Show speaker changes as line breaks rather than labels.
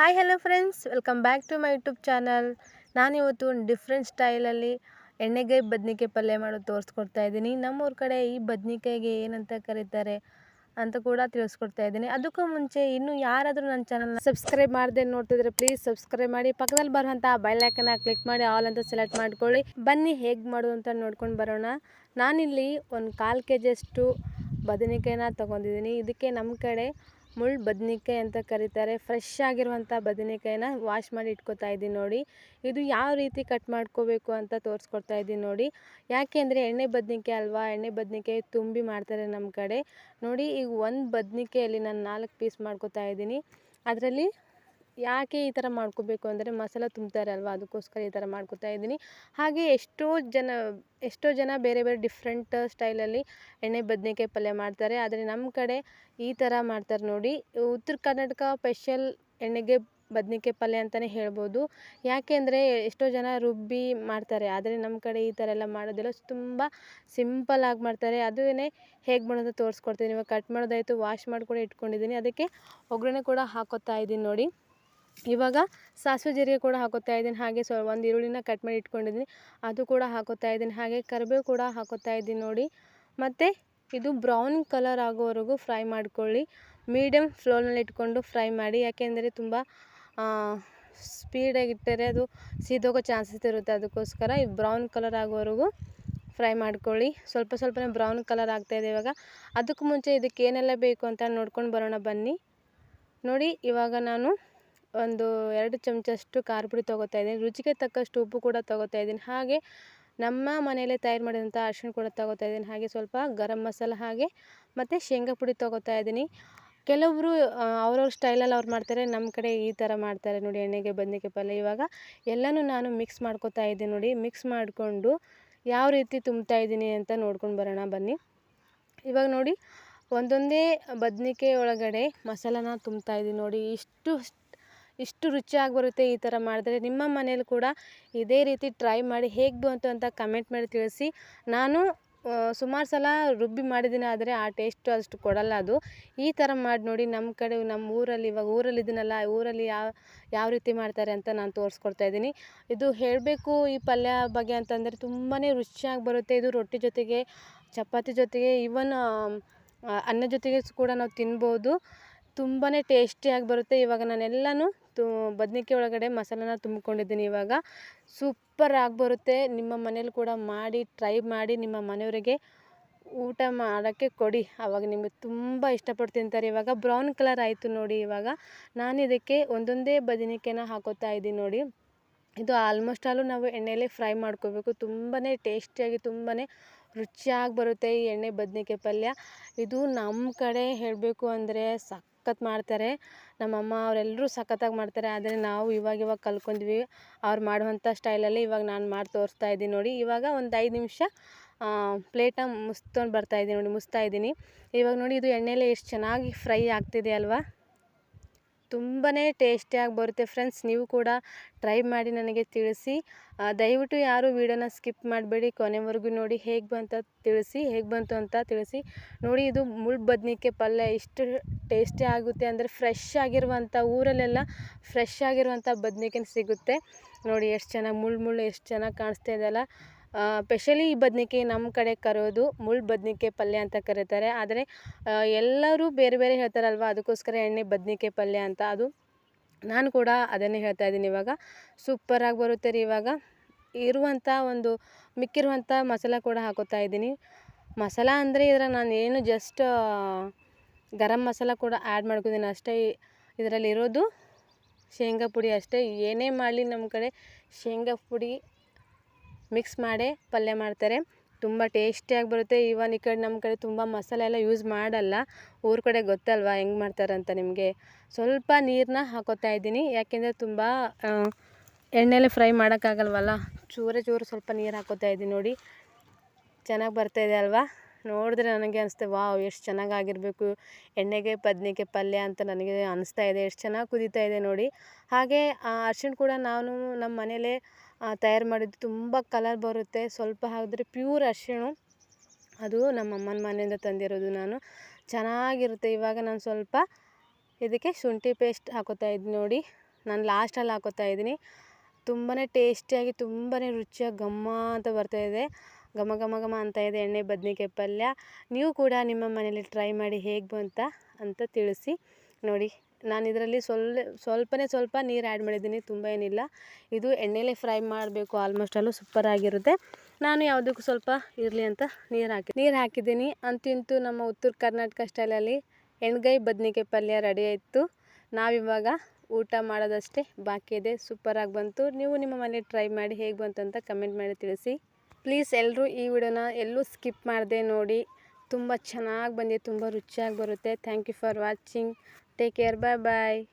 Hi hello friends welcome back to my YouTube channel ನಾನಿವತ್ತು ಒಂದು different ಸ್ಟೈಲಲ್ಲಿ ಎಣ್ಣೆಗಾಯಿ ಬದ್ನಿಕಾಯಿ ಪಲ್ಯ ಮಾಡೋದು ತೋರಿಸ್ಕೊಡ್ತಾ ಇದ್ದೀನಿ. ನಮ್ಮೂರ ಕಡೆ ಈ ಬದ್ನಿಕಾಯಿಗೆ ಏನಂತ ಕರೀತಾರೆ ಅಂತ ಕೂಡ ತಿಳಿಸ್ಕೊಡ್ತಾ ಇದ್ದೀನಿ. ಅದಕ್ಕೂ ಮುಂಚೆ ಇನ್ನೂ ಯಾರಾದರೂ ನನ್ನ ಚಾನಲ್ನ ಸಬ್ಸ್ಕ್ರೈಬ್ ಮಾಡದೆ ನೋಡ್ತಿದ್ರೆ ಪ್ಲೀಸ್ ಸಬ್ಸ್ಕ್ರೈಬ್ ಮಾಡಿ, ಪಕ್ಕದಲ್ಲಿ ಬರುವಂಥ ಬೈಲೈಕನ್ನ ಕ್ಲಿಕ್ ಮಾಡಿ ಆಲ್ ಅಂತ ಸೆಲೆಕ್ಟ್ ಮಾಡ್ಕೊಳ್ಳಿ. ಬನ್ನಿ ಹೇಗೆ ಮಾಡೋದು ಅಂತ ನೋಡ್ಕೊಂಡು ಬರೋಣ. ನಾನಿಲ್ಲಿ ಒಂದು ಕಾಲು ಕೆ ಜಿಯಷ್ಟು ಬದನೆಕಾಯಿನ ತೊಗೊಂಡಿದ್ದೀನಿ. ಇದಕ್ಕೆ ನಮ್ಮ ಕಡೆ ಮುಳ್ಳು ಬದನೆಕಾಯಿ ಅಂತ ಕರೀತಾರೆ. ಫ್ರೆಶ್ ಆಗಿರುವಂಥ ಬದನೆಕಾಯಿನ ವಾಶ್ ಮಾಡಿ ಇಟ್ಕೋತಾ ಇದ್ದೀನಿ ನೋಡಿ. ಇದು ಯಾವ ರೀತಿ ಕಟ್ ಮಾಡ್ಕೋಬೇಕು ಅಂತ ತೋರಿಸ್ಕೊಡ್ತಾ ಇದ್ದೀನಿ ನೋಡಿ. ಯಾಕೆ ಎಣ್ಣೆ ಬದನೆಕಾಯಿ ಅಲ್ವಾ? ಎಣ್ಣೆ ಬದನೆಕಾಯಿ ತುಂಬಿ ಮಾಡ್ತಾರೆ ನಮ್ಮ ಕಡೆ. ನೋಡಿ, ಈಗ ಒಂದು ಬದನೆಕಾಯಲ್ಲಿ ನಾನು ನಾಲ್ಕು ಪೀಸ್ ಮಾಡ್ಕೋತಾ ಇದ್ದೀನಿ. ಅದರಲ್ಲಿ ಯಾಕೆ ಈ ಥರ ಮಾಡ್ಕೋಬೇಕು ಅಂದರೆ ಮಸಾಲ ತುಂಬ್ತಾರೆ ಅಲ್ವಾ ಅದಕ್ಕೋಸ್ಕರ ಈ ಥರ ಮಾಡ್ಕೋತಾ ಇದ್ದೀನಿ. ಹಾಗೆ ಎಷ್ಟೋ ಜನ ಎಷ್ಟೋ ಜನ ಬೇರೆ ಬೇರೆ ಡಿಫ್ರೆಂಟ್ ಸ್ಟೈಲಲ್ಲಿ ಎಣ್ಣೆ ಬದನೆಕಾಯಿ ಪಲ್ಯ ಮಾಡ್ತಾರೆ. ಆದರೆ ನಮ್ಮ ಕಡೆ ಈ ಥರ ಮಾಡ್ತಾರೆ ನೋಡಿ. ಉತ್ತರ ಕರ್ನಾಟಕ ಸ್ಪೆಷಲ್ ಎಣ್ಣೆಗೆ ಬದನೆಕಾಯಿ ಪಲ್ಯ ಅಂತಲೇ ಹೇಳ್ಬೋದು. ಯಾಕೆ ಅಂದರೆ ಎಷ್ಟೋ ಜನ ರುಬ್ಬಿ ಮಾಡ್ತಾರೆ. ಆದರೆ ನಮ್ಮ ಕಡೆ ಈ ಥರ ಎಲ್ಲ ಮಾಡೋದಿಲ್ಲ. ತುಂಬ ಸಿಂಪಲ್ಲಾಗಿ ಮಾಡ್ತಾರೆ. ಅದನ್ನೇ ಹೇಗೆ ಮಾಡೋದು ತೋರಿಸ್ಕೊಡ್ತೀನಿ. ಇವಾಗ ಕಟ್ ಮಾಡೋದಾಯಿತು, ವಾಶ್ ಮಾಡಿ ಕೂಡ ಇಟ್ಕೊಂಡಿದ್ದೀನಿ. ಅದಕ್ಕೆ ಒಗ್ಗರಣೆ ಕೂಡ ಹಾಕೋತಾ ಇದ್ದೀನಿ ನೋಡಿ. ಇವಾಗ ಸಾಸಿವೆ ಜೀರಿಗೆ ಕೂಡ ಹಾಕೋತಾ ಇದ್ದೀನಿ, ಹಾಗೆ ಸೊ ಒಂದು ಈರುಳ್ಳಿನ ಕಟ್ ಮಾಡಿ ಇಟ್ಕೊಂಡಿದ್ದೀನಿ. ಅದು ಕೂಡ ಹಾಕೋತಾ ಇದ್ದೀನಿ, ಹಾಗೆ ಕರಿಬೇವು ಕೂಡ ಹಾಕೋತಾ ಇದ್ದೀನಿ ನೋಡಿ. ಮತ್ತು ಇದು ಬ್ರೌನ್ ಕಲರ್ ಆಗೋವರೆಗೂ ಫ್ರೈ ಮಾಡ್ಕೊಳ್ಳಿ. ಮೀಡಿಯಮ್ ಫ್ಲೋನಲ್ಲಿ ಇಟ್ಕೊಂಡು ಫ್ರೈ ಮಾಡಿ, ಯಾಕೆಂದರೆ ತುಂಬ ಸ್ಪೀಡಾಗಿಟ್ಟರೆ ಅದು ಸೀದೋಗೋ ಚಾನ್ಸಸ್ ಇರುತ್ತೆ. ಅದಕ್ಕೋಸ್ಕರ ಈ ಬ್ರೌನ್ ಕಲರ್ ಆಗೋವರೆಗೂ ಫ್ರೈ ಮಾಡ್ಕೊಳ್ಳಿ. ಸ್ವಲ್ಪ ಸ್ವಲ್ಪನೇ ಬ್ರೌನ್ ಕಲರ್ ಆಗ್ತಾಯಿದೆ ಇವಾಗ. ಅದಕ್ಕೂ ಮುಂಚೆ ಇದಕ್ಕೆ ಏನೆಲ್ಲ ಬೇಕು ಅಂತ ನೋಡ್ಕೊಂಡು ಬರೋಣ ಬನ್ನಿ. ನೋಡಿ, ಇವಾಗ ನಾನು ಒಂದು ಎರಡು ಚಮಚಷ್ಟು ಖಾರ ಪುಡಿ ತೊಗೋತಾ ಇದ್ದೀನಿ. ರುಚಿಗೆ ತಕ್ಕಷ್ಟು ಉಪ್ಪು ಕೂಡ ತೊಗೋತಾ ಇದ್ದೀನಿ. ಹಾಗೆ ನಮ್ಮ ಮನೆಯಲ್ಲೇ ತಯಾರು ಮಾಡಿದಂಥ ಅರಿಶಿಣ ಕೂಡ ತೊಗೋತಾ ಇದ್ದೀನಿ. ಹಾಗೆ ಸ್ವಲ್ಪ ಗರಂ ಮಸಾಲ ಹಾಗೆ ಮತ್ತು ಶೇಂಗಾ ಪುಡಿ ತೊಗೋತಾ ಇದ್ದೀನಿ. ಕೆಲವರು ಅವ್ರವ್ರ ಸ್ಟೈಲಲ್ಲಿ ಅವ್ರು ಮಾಡ್ತಾರೆ. ನಮ್ಮ ಕಡೆ ಈ ಥರ ಮಾಡ್ತಾರೆ ನೋಡಿ, ಎಣ್ಣೆಗೆ ಬದನೆಕಾಯಿ ಪಲ್ಯ ಇವಾಗ ಎಲ್ಲನೂ ನಾನು ಮಿಕ್ಸ್ ಮಾಡ್ಕೋತಾ ಇದ್ದೀನಿ ನೋಡಿ. ಮಿಕ್ಸ್ ಮಾಡಿಕೊಂಡು ಯಾವ ರೀತಿ ತುಂಬ್ತಾ ಇದ್ದೀನಿ ಅಂತ ನೋಡ್ಕೊಂಡು ಬರೋಣ. ಬನ್ನಿ. ಇವಾಗ ನೋಡಿ, ಒಂದೊಂದೇ ಬದ್ನಿಕೆ ಒಳಗಡೆ ಮಸಾಲಾನ ತುಂಬ್ತಾ ಇದ್ದೀನಿ ನೋಡಿ. ಇಷ್ಟು ಇಷ್ಟು ರುಚಿಯಾಗಿ ಬರುತ್ತೆ ಈ ಥರ ಮಾಡಿದ್ರೆ ನಿಮ್ಮ ಮನೇಲಿ ಕೂಡ ಇದೇ ರೀತಿ ಟ್ರೈ ಮಾಡಿ ಹೇಗೆ ಬಂತು ಅಂತ ಕಮೆಂಟ್ ಮಾಡಿ ತಿಳಿಸಿ. ನಾನು ಸುಮಾರು ಸಲ ರುಬ್ಬಿ ಮಾಡಿದ್ದೀನಿ ಆದರೆ ಆ ಟೇಸ್ಟು ಅಷ್ಟು ಕೊಡಲ್ಲ ಅದು. ಈ ಥರ ಮಾಡಿ ನೋಡಿ ನಮ್ಮ ಕಡೆ, ನಮ್ಮ ಊರಲ್ಲಿ, ಇವಾಗ ಊರಲ್ಲಿ ಇದನ್ನಲ್ಲ, ಊರಲ್ಲಿ ಯಾವ ಯಾವ ರೀತಿ ಮಾಡ್ತಾರೆ ಅಂತ ನಾನು ತೋರಿಸ್ಕೊಡ್ತಾ ಇದ್ದೀನಿ. ಇದು ಹೇಳಬೇಕು ಈ ಪಲ್ಯ ಬಗ್ಗೆ ಅಂತಂದರೆ ತುಂಬಾ ರುಚಿಯಾಗಿ ಬರುತ್ತೆ. ಇದು ರೊಟ್ಟಿ ಜೊತೆಗೆ, ಚಪಾತಿ ಜೊತೆಗೆ, ಈವನ್ ಅನ್ನ ಜೊತೆಗೆ ಕೂಡ ನಾವು ತಿನ್ಬೋದು. ತುಂಬಾ ಟೇಸ್ಟಿಯಾಗಿ ಬರುತ್ತೆ. ಇವಾಗ ನಾನೆಲ್ಲನೂ ತು, ಬದ್ನಿಕಾಯಿ ಒಳಗಡೆ ಮಸಾಲನ ತುಂಬಿಕೊಂಡಿದ್ದೀನಿ ಇವಾಗ. ಸೂಪರ್ ಆಗಿ ಬರುತ್ತೆ. ನಿಮ್ಮ ಮನೇಲಿ ಕೂಡ ಮಾಡಿ, ಟ್ರೈ ಮಾಡಿ ನಿಮ್ಮ ಮನೆಯವರಿಗೆ ಊಟ ಮಾಡೋಕ್ಕೆ ಕೊಡಿ. ಆವಾಗ ನಿಮಗೆ ತುಂಬ ಇಷ್ಟಪಟ್ಟು ತಿಂತಾರೆ. ಇವಾಗ ಬ್ರೌನ್ ಕಲರ್ ಆಯಿತು ನೋಡಿ ಇವಾಗ. ನಾನು ಇದಕ್ಕೆ ಒಂದೊಂದೇ ಬದನೆಕಾಯಿನ ಹಾಕೋತಾ ಇದ್ದೀನಿ ನೋಡಿ. ಇದು ಆಲ್ಮೋಸ್ಟ್ ಆಲು ನಾವು ಎಣ್ಣೆಯಲ್ಲೇ ಫ್ರೈ ಮಾಡ್ಕೋಬೇಕು. ತುಂಬಾ ಟೇಸ್ಟಿಯಾಗಿ ತುಂಬಾ ರುಚಿಯಾಗಿ ಬರುತ್ತೆ ಈ ಎಣ್ಣೆ ಬದನೆಕಾಯಿ ಪಲ್ಯ. ಇದು ನಮ್ಮ ಕಡೆ ಹೇಳಬೇಕು ಅಂದರೆ ಸಖತ್ ಮಾಡ್ತಾರೆ. ನಮ್ಮಮ್ಮ ಅವರೆಲ್ಲರೂ ಸಖತ್ತಾಗಿ ಮಾಡ್ತಾರೆ. ಆದರೆ ನಾವು ಇವಾಗ ಇವಾಗ ಕಲ್ತ್ಕೊಂಡ್ವಿ. ಅವ್ರು ಮಾಡುವಂಥ ಸ್ಟೈಲಲ್ಲೇ ಇವಾಗ ನಾನು ಮಾಡಿ ತೋರಿಸ್ತಾ ಇದ್ದೀನಿ ನೋಡಿ. ಇವಾಗ ಒಂದು ಐದು ನಿಮಿಷ ಪ್ಲೇಟ್ನ ಮುಸ್ಕೊಂಡು ಬರ್ತಾಯಿದ್ದೀನಿ ನೋಡಿ, ಮುಸ್ತಾ ಇದ್ದೀನಿ. ಇವಾಗ ನೋಡಿ ಇದು ಎಣ್ಣೆಲೇ ಎಷ್ಟು ಚೆನ್ನಾಗಿ ಫ್ರೈ ಆಗ್ತಿದೆ ಅಲ್ವಾ? ತುಂಬಾ ಟೇಸ್ಟಿಯಾಗಿ ಬರುತ್ತೆ ಫ್ರೆಂಡ್ಸ್. ನೀವು ಕೂಡ ಟ್ರೈ ಮಾಡಿ ನನಗೆ ತಿಳಿಸಿ. ದಯವಿಟ್ಟು ಯಾರು ವೀಡಿಯೋನ ಸ್ಕಿಪ್ ಮಾಡಬೇಡಿ. ಕೊನೆವರೆಗೂ ನೋಡಿ ಹೇಗೆ ಬಂತ ತಿಳಿಸಿ, ಹೇಗೆ ಬಂತು ಅಂತ ತಿಳಿಸಿ. ನೋಡಿ, ಇದು ಮುಳ್ಳು ಬದ್ನಿಕಾಯಿ ಪಲ್ಯ ಎಷ್ಟು ಟೇಸ್ಟಿ ಆಗುತ್ತೆ ಅಂದರೆ ಫ್ರೆಶ್ ಆಗಿರುವಂಥ ಊರಲ್ಲೆಲ್ಲ ಫ್ರೆಶ್ ಆಗಿರುವಂಥ ಬದ್ನಿಕಾಯಿ ಸಿಗುತ್ತೆ. ನೋಡಿ, ಎಷ್ಟು ಚೆನ್ನಾಗಿ ಮುಳ್ಳು ಮುಳ್ಳು ಎಷ್ಟು ಚೆನ್ನಾಗಿ ಕಾಣಿಸ್ತಾ ಇದೆಯಲ್ಲ ಸ್ಪೆಷಲಿ ಈ ಬದ್ನಿಕಾಯಿ ನಮ್ಮ ಕಡೆ ಕರೋದು ಮುಳ್ಳು ಬದ್ನಿಕಾಯಿ ಪಲ್ಯ ಅಂತ ಕರೀತಾರೆ. ಆದರೆ ಎಲ್ಲರೂ ಬೇರೆ ಬೇರೆ ಹೇಳ್ತಾರಲ್ವ, ಅದಕ್ಕೋಸ್ಕರ ಎಣ್ಣೆ ಬದ್ನಿಕಾಯಿ ಪಲ್ಯ ಅಂತ. ಅದು ನಾನು ಕೂಡ ಅದನ್ನೇ ಹೇಳ್ತಾ ಇದ್ದೀನಿ ಇವಾಗ. ಸೂಪರಾಗಿ ಬರುತ್ತೆ ರೀ ಇವಾಗ. ಇರುವಂಥ ಒಂದು ಮಿಕ್ಕಿರುವಂಥ ಮಸಾಲ ಕೂಡ ಹಾಕೋತಾ ಇದ್ದೀನಿ. ಮಸಾಲ ಅಂದರೆ ಇದರ ನಾನು ಏನು ಜಸ್ಟ್ ಗರಂ ಮಸಾಲ ಕೂಡ ಆ್ಯಡ್ ಮಾಡ್ಕೊತೀನಿ ಅಷ್ಟೇ ಇದರಲ್ಲಿರೋದು ಶೇಂಗಾ ಪುಡಿ ಅಷ್ಟೇ. ಏನೇ ಮಾಡಲಿ ನಮ್ಮ ಕಡೆ ಶೇಂಗಾ ಪುಡಿ. ಮಿಕ್ಸ್ ಮಾಡಿ ಪಲ್ಯ ಮಾಡ್ತಾರೆ. ತುಂಬ ಟೇಸ್ಟಿಯಾಗಿ ಬರುತ್ತೆ. ಇವನ್ ಈ ಕಡೆ ನಮ್ಮ ಕಡೆ ತುಂಬ ಮಸಾಲೆ ಎಲ್ಲ ಯೂಸ್ ಮಾಡಲ್ಲ. ಊರ ಕಡೆ ಗೊತ್ತಲ್ವಾ ಹೆಂಗೆ ಮಾಡ್ತಾರಂತ ನಿಮಗೆ. ಸ್ವಲ್ಪ ನೀರನ್ನ ಹಾಕೋತಾ ಇದ್ದೀನಿ. ಯಾಕೆಂದರೆ ತುಂಬ ಎಣ್ಣೆಲಿ ಫ್ರೈ ಮಾಡೋಕ್ಕಾಗಲ್ವಲ್ಲ. ಚೂರೇ ಚೂರು ಸ್ವಲ್ಪ ನೀರು ಹಾಕೋತಾ ಇದ್ದೀನಿ ನೋಡಿ. ಚೆನ್ನಾಗಿ ಬರ್ತಾಯಿದೆ ಅಲ್ವಾ? ನೋಡಿದ್ರೆ ನನಗೆ ಅನಿಸ್ತೆ ವಾವ್, ಎಷ್ಟು ಚೆನ್ನಾಗಾಗಿರಬೇಕು. ಎಣ್ಣೆಗೆ ಬದ್ನೆಗೆ ಪಲ್ಯ ಅಂತ ನನಗೆ ಅನಿಸ್ತಾ ಇದೆ. ಎಷ್ಟು ಚೆನ್ನಾಗಿ ಕುದೀತಾ ಇದೆ ನೋಡಿ. ಹಾಗೆ ಅರ್ಶಿಣ ಕೂಡ ನಾನು ನಮ್ಮ ಮನೇಲೇ ತಯಾರು ಮಾಡಿದ್ದು ತುಂಬ ಕಲರ್ ಬರುತ್ತೆ. ಸ್ವಲ್ಪ ಹಾಕಿದ್ರೆ ಪ್ಯೂರ್ ಅರಿಶಿಣ. ಅದು ನಮ್ಮ ಅಮ್ಮನ ಮನೆಯಿಂದ ತಂದಿರೋದು ನಾನು. ಚೆನ್ನಾಗಿರುತ್ತೆ. ಇವಾಗ ನಾನು ಸ್ವಲ್ಪ ಇದಕ್ಕೆ ಶುಂಠಿ ಪೇಸ್ಟ್ ಹಾಕೋತಾ ಇದ್ದೀನಿ ನೋಡಿ. ನಾನು ಲಾಸ್ಟಲ್ಲಿ ಹಾಕೋತಾ ಇದ್ದೀನಿ. ತುಂಬಾ ಟೇಸ್ಟಿಯಾಗಿ ತುಂಬಾ ರುಚಿಯಾಗಿ ಘಮ್ಮ ಅಂತ ಬರ್ತಾ ಇದೆ. ಘಮ ಘಮ ಘಮ ಅಂತ ಇದೆ ಎಣ್ಣೆ, ಬದ್ನಿಕಾಯಿ ಪಲ್ಯ. ನೀವು ಕೂಡ ನಿಮ್ಮ ಮನೇಲಿ ಟ್ರೈ ಮಾಡಿ ಹೇಗೆ ಬಂತ ಅಂತ ತಿಳಿಸಿ ನೋಡಿ. ನಾನು ಇದರಲ್ಲಿ ಸ್ವಲ್ಪ ಸ್ವಲ್ಪನೇ ಸ್ವಲ್ಪ ನೀರು ಆ್ಯಡ್ ಮಾಡಿದ್ದೀನಿ, ತುಂಬ ಏನಿಲ್ಲ. ಇದು ಎಣ್ಣೆಲೇ ಫ್ರೈ ಮಾಡಬೇಕು ಆಲ್ಮೋಸ್ಟ್ ಅಲ್ಲೂ ಸೂಪರ್ ಆಗಿರುತ್ತೆ. ನಾನು ಯಾವುದಕ್ಕೂ ಸ್ವಲ್ಪ ಇರಲಿ ಅಂತ ನೀರು ಹಾಕಿ, ನೀರು ಹಾಕಿದ್ದೀನಿ. ಅಂತಿಂತೂ ನಮ್ಮ ಉತ್ತರ ಕರ್ನಾಟಕ ಸ್ಟೈಲಲ್ಲಿ ಎಣ್ಗೈ ಬದ್ನಿಕೆ ಪಲ್ಯ ರೆಡಿ ಆಯಿತು. ನಾವಿವಾಗ ಊಟ ಮಾಡೋದಷ್ಟೇ ಬಾಕಿ ಇದೆ ಸೂಪರಾಗಿ ಬಂತು. ನೀವು ನಿಮ್ಮ ಮನೆ ಟ್ರೈ ಮಾಡಿ ಹೇಗೆ ಬಂತು ಅಂತ ಕಮೆಂಟ್ ಮಾಡಿ ತಿಳಿಸಿ. ಪ್ಲೀಸ್ ಎಲ್ಲರೂ ಈ ವಿಡಿಯೋನ ಎಲ್ಲೂ ಸ್ಕಿಪ್ ಮಾಡದೆ ನೋಡಿ. ತುಂಬ ಚೆನ್ನಾಗಿ ಬಂದಿದೆ, ತುಂಬ ರುಚಿಯಾಗಿ ಬರುತ್ತೆ. Thank you for watching Take care. Bye-bye.